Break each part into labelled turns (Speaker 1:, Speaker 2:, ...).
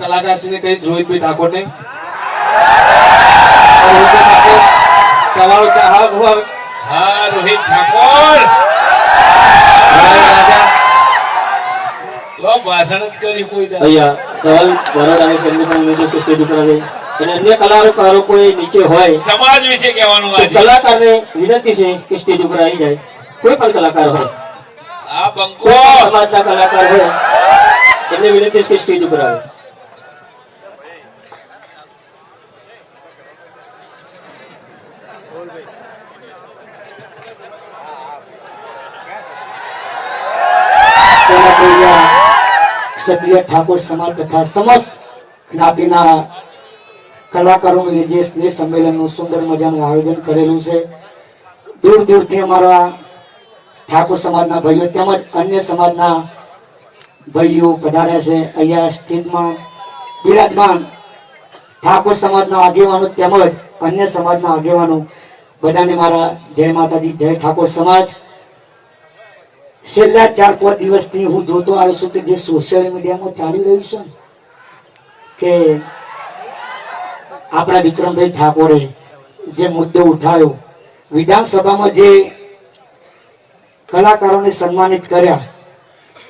Speaker 1: કલાકાર શ્રી કહીશ રોહિતભાઈ ઠાકોરને. તમારો ચાહક હોય
Speaker 2: હા રોહિત ઠાકોર. તો ભાષણ જ કરી કોઈ
Speaker 3: અહીંયા ધવલ ભરત અને સંગીત ઉમેદવાર કે આવે અને અન્ય કલાકારો કોઈ નીચે હોય
Speaker 2: સમાજ વિશે કહેવાનું આજે.
Speaker 3: કલાકારને વિનંતી છે કે સ્ટેજ ઉપર આવી જાય. કોઈ પણ કલાકાર હોય
Speaker 2: આ બંકો
Speaker 3: સમાજના કલાકાર હોય એમને વિનંતી છે કે સ્ટેજ ઉપર આવે. ક્ષત્રિય ઠાકોર સમાજ તથા સમસ્ત જ્ઞાતિના કલાકારોનું જે સ્નેહ સંમેલનનું સુંદર મજાનું આયોજન કરેલું છે. દૂર દૂરથી અમારા ઠાકોર સમાજના ભાઈઓ તેમજ અન્ય સમાજના ભાઈઓ પધાર્યા છે. અહીંયા સ્ટેજમાં બિરાજમાન ઠાકોર સમાજના આગેવાનો તેમજ અન્ય સમાજના આગેવાનો બધાને મારા જય માતાજી, જય ઠાકોર સમાજ. છેલ્લા ચાર, પાંચ દિવસથી હું જોતો આવ્યો છું કે જે સોશિયલ મીડિયામાં ચાલી રહ્યું છે કે આપણા વિક્રમભાઈ ઠાકોરે જે મુદ્દો ઉઠાવ્યો, વિધાનસભામાં જે કલાકારોને સન્માનિત કર્યા,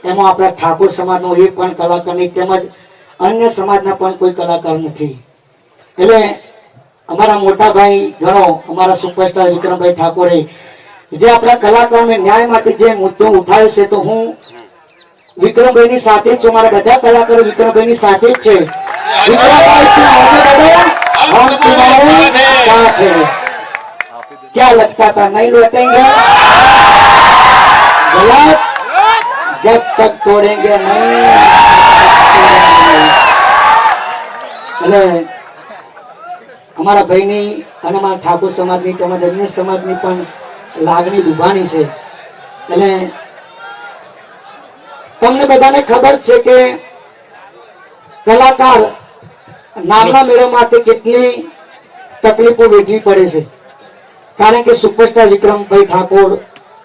Speaker 3: એમાં આપણા ઠાકોર સમાજનો એક પણ કલાકાર નહીં, તેમજ અન્ય સમાજના પણ કોઈ કલાકાર નથી. એટલે અમારા મોટા ભાઈ ગણો, અમારા સુપરસ્ટાર વિક્રમભાઈ ઠાકોરે જે આપણા કલાકારોને ન્યાય માટે જે મુદ્દો ઉઠાવ્યો છે, તો હું વિક્રમભાઈ ની સાથે છું. મારા બધા કલાકારો વિક્રમભાઈ ની સાથે જ છે. ક્યાં લગતા તા નહીં લટેંગે જબ તક તોડેંગે નહીં. એટલે અમારા ભાઈ ની અને અમારા ઠાકોર તમારા તેમજ સમાજની પણ લાગણી દુભાણી છે. એટલે તમને બધાને ખબર છે કે કલાકાર નામના મેળવવા માટે કેટલી તકલીફો વેઠવી પડે છે. કારણ કે સુપરસ્ટાર વિક્રમભાઈ ઠાકોર,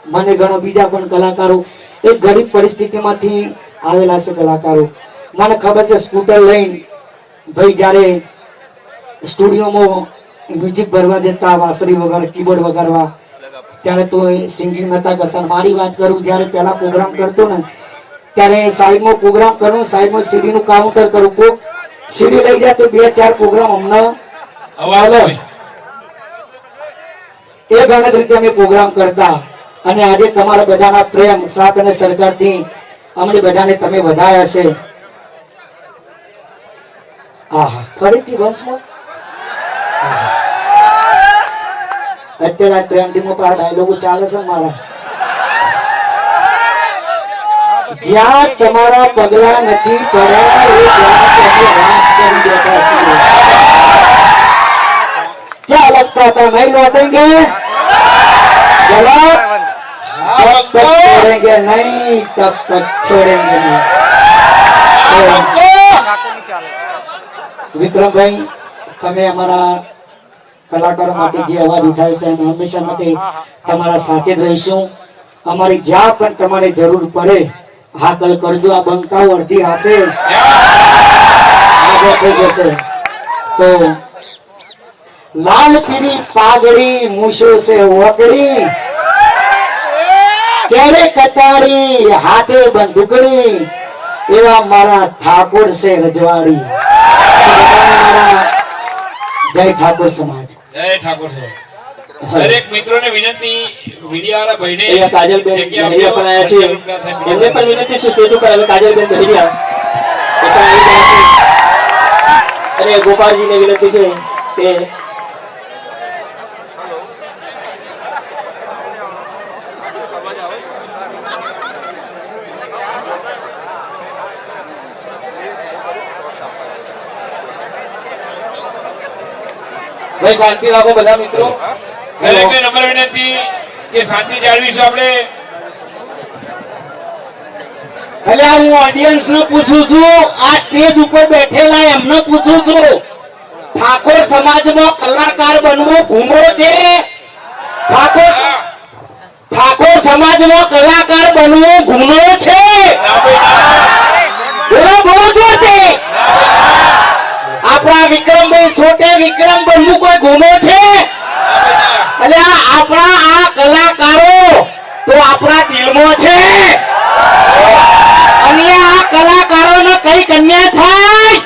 Speaker 3: મને ઘણા, બીજા પણ કલાકારો એક ગરીબ પરિસ્થિતિમાંથી આવેલા છે કલાકારો. મને ખબર છે સ્કૂટર લઈને ભાઈ જ્યારે સ્ટુડિયોમાં મ્યુઝિક ભરવા જતા, વાંસળી વગર કીબોર્ડ વગાડવા ત્યારે તો સિંગિંગ નતા કરતા. મારી વાત કરું જ્યારે પહેલા પ્રોગ્રામ કરતો ને ત્યારે સાઈડમાં પ્રોગ્રામ કરું સાઈડમાં સીડી નું કાઉન્ટર કરું. કોક સીડી લઈ જાય તો બે ચાર પ્રોગ્રામ અમને એ ગણત રીતે અમે પ્રોગ્રામ કરતા. અને આજે તમારા બધાના પ્રેમ સાથ અને સરકારથી અમને બધાને તમે વધાયા છે. આહા ફરીથી વંશમાં? આહા. અત્યારે આ ટ્રેન્ડિંગમાં પણ આ ડાયલોગો ચાલે છે મારા જ્યાં તમારા પગલા નથી પડ્યા એ જ્યાં તમે રાજ કરી બેઠા છીએ क्या लगता था नहीं लौटेंगे गलत
Speaker 2: આ
Speaker 3: जब तक
Speaker 2: બંકો
Speaker 3: छोड़ेंगे नहीं तब तक छोड़ेंगे नहीं
Speaker 2: આ બંકો
Speaker 3: વિક્રમભાઈ તમે અમારા કલાકારો માટે જે અવાજ ઉઠાવ્યો છે અમે હંમેશા માટે તમારા સાથે જ રહીશું. અમારી જ્યાં પણ તમારે જરૂર પડે હાકલ કરજો. આ બંકાઓ અડધી રાતે થઈ જશે. તો લાલ પીરી પાઘડી મૂછો છે ઓકડી ક્યારે કટારી હાથે બંદૂકડી એવા મારા ઠાકોર છે રજવાડી. જય ઠાકોર સમાજ.
Speaker 2: જય ઠાકોર દરેક મિત્રોને વિનંતી મીડિયાવાળા ભાઈને
Speaker 3: કાજલબેન મહેરિયા પણ આવ્યા છે એમને પણ વિનંતી છે. સ્ટેજ ઉપર કાજલબેન આવી ગયા છે. અને ગોપાલજીને વિનંતી છે કે
Speaker 1: ભાઈ શાંતિ રાખો બધા મિત્રો.
Speaker 2: નમ્ર વિનંતી કે શાંતિ જાળવીશું આપણે.
Speaker 3: એટલે હું ઓડિયન્સ ને પૂછું છું આ સ્ટેજ ઉપર બેઠેલા એમને પૂછું છું ઠાકોર સમાજમાં કલાકાર બનવું ઘૂમરો છે? ઠાકોર ઠાકોર સમાજમાં કલાકાર બનવું ગુનો છે
Speaker 2: ના ભાઈ ના.
Speaker 3: બોલો બોલો જોરથી
Speaker 2: ના ભાઈ ના.
Speaker 4: વિક્રમ બનવું કોઈ ગુનો છે? એટલે આપણા આ કલાકારો તો આપણા દિલમાં છે. અને આ કલાકારોને કઈ અન્યાય થાય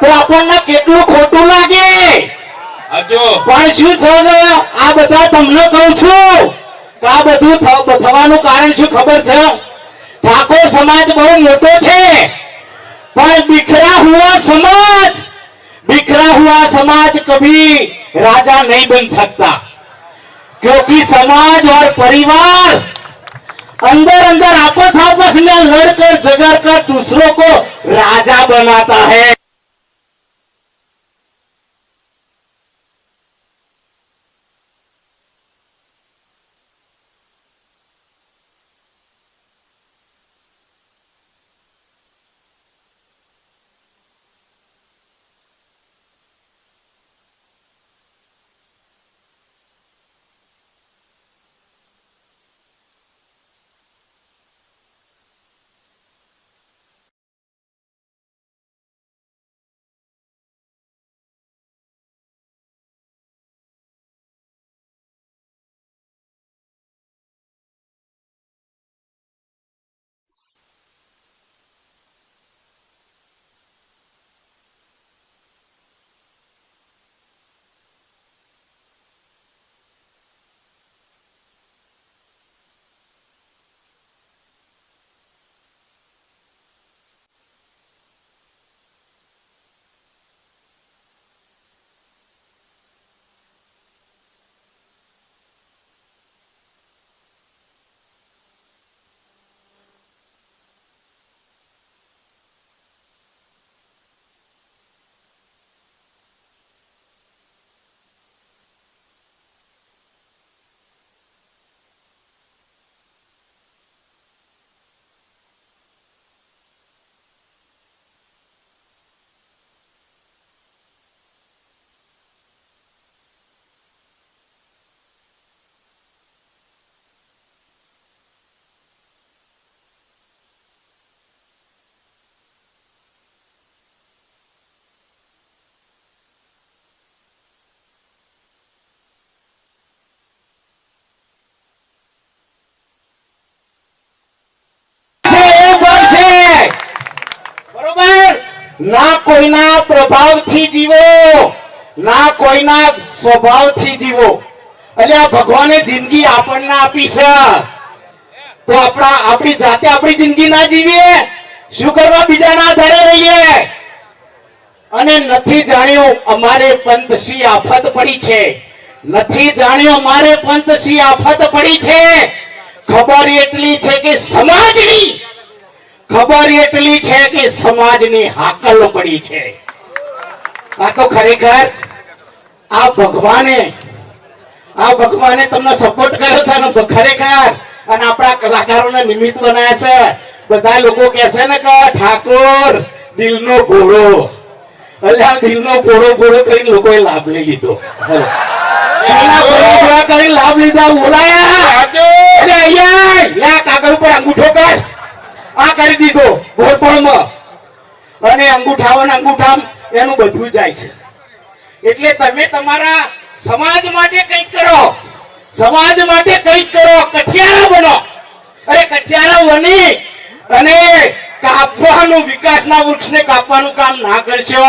Speaker 4: તો આપણને કેટલું ખોટું લાગે? પણ શું સર આ બધા તમને કહું છું આ બધું થવાનું કારણ શું ખબર છે? ઠાકોર સમાજ બહુ મોટો છે. પણ દીકરા હુઆ સમાજ बिखरा हुआ समाज कभी राजा नहीं बन सकता क्योंकि समाज और परिवार अंदर अंदर आपस आपस में लड़कर झगड़ कर दूसरों को राजा बनाता है ના કોઈના પ્રભાવથી જીવો, ના કોઈના સ્વભાવથી જીવો. એટલે આ ભગવાને જિંદગી આપણને આપી છે. તો આપણા, આપણી જાતે આપણી જિંદગી ના જીવીએ, શું કરવા બીજાના આધારે રહીએ? અને નથી જાણ્યું અમારે પંથસી આફત પડી છે. નથી જાણ્યું અમારે પંથસી આફત પડી છે. ખબર એટલી છે કે સમાજની ખબર એટલી છે કે સમાજની હાકલ પડી છે. આ તો ખરેખર આ ભગવાને આ ભગવાને તમને સપોર્ટ કર્યો છે અને ખરેખર અને આપણા કલાકારોને નિમિત્ત બનાવ્યા છે. બધા લોકો કહે છે ને કે ઠાકોર દિલનો ઘોડો એટલે આ દિલનો ઘોડો ઘોડો કરીને લોકોએ લાભ લઈ લીધો. કરીને લાભ લીધા. બોલાયા. કાગળ ઉપર અંગૂઠો કર. આ કરી દીધો ઘોરપણમાં અને અંગૂઠાઓ અંગૂઠામ, એનું બધું જાય છે. એટલે તમે તમારા સમાજ માટે કંઈક કરો. સમાજ માટે કંઈક કરો. કઠિયારા બનો. અરે કઠિયારા બની અને કાપવાનું, વિકાસના વૃક્ષને કાપવાનું કામ ના કરશો.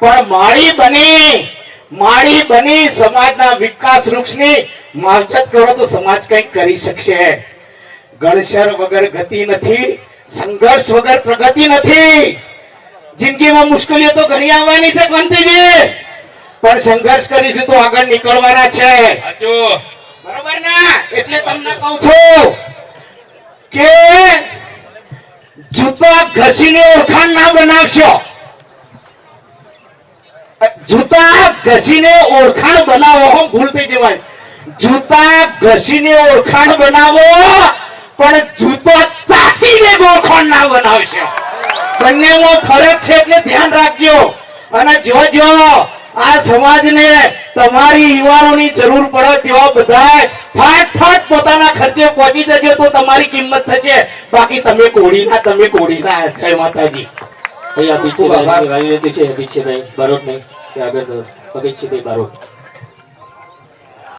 Speaker 4: પણ માળી બની માળી બની સમાજના વિકાસ વૃક્ષની માવજત કરો તો સમાજ કંઈક કરી શકશે. ગણશર વગર ગતિ નથી સંઘર્ષ વગર પ્રગતિ નથી. જિંદગીમાં મુશ્કેલીઓ તો ઘણી આવવાની છે કાંતિજી પણ સંઘર્ષ કરીશું તો આગળ નીકળવાના છે. બરોબર ને? એટલે તમને કહું છું કે જૂતા ઘસીને ઓળખાણ ના બનાવશો. જૂતા ઘસીને ઓળખાણ બનાવો હો ભૂલ થઈ જવાય. જૂતા ઘસીને ઓળખાણ બનાવો પણ જૂતો ચાટીને ગોખણ ના બનાવશો. બંનેમાં ફરક છે એટલે ધ્યાન રાખજો. અને જોજો આ સમાજને તમારી યુવાનોની જરૂર પડે તેવા બધા ફાટફાટ પોતાના ખર્ચે પહોંચી જજો તો તમારી કિંમત થશે. બાકી તમે કોડીના તમે કોડીના જય માતાજી.
Speaker 5: અહીંયા પીછે ભાઈ છે પીછે નહીં બરોબર નહીં. આગળ અભિક્ષિતભાઈ બારોટ